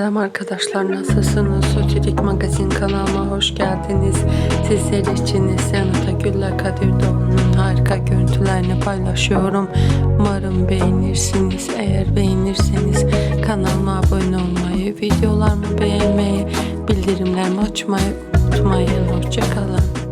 Selam arkadaşlar nasılsınız? Sotirik Magazin kanalıma hoş geldiniz. Sizler için Neslihan Atagül'le Kadir Doğulu'nun harika görüntülerini paylaşıyorum. Umarım beğenirsiniz. Eğer beğenirseniz kanalıma abone olmayı, videolarımı beğenmeyi, bildirimlerimi açmayı unutmayın. Hoşçakalın.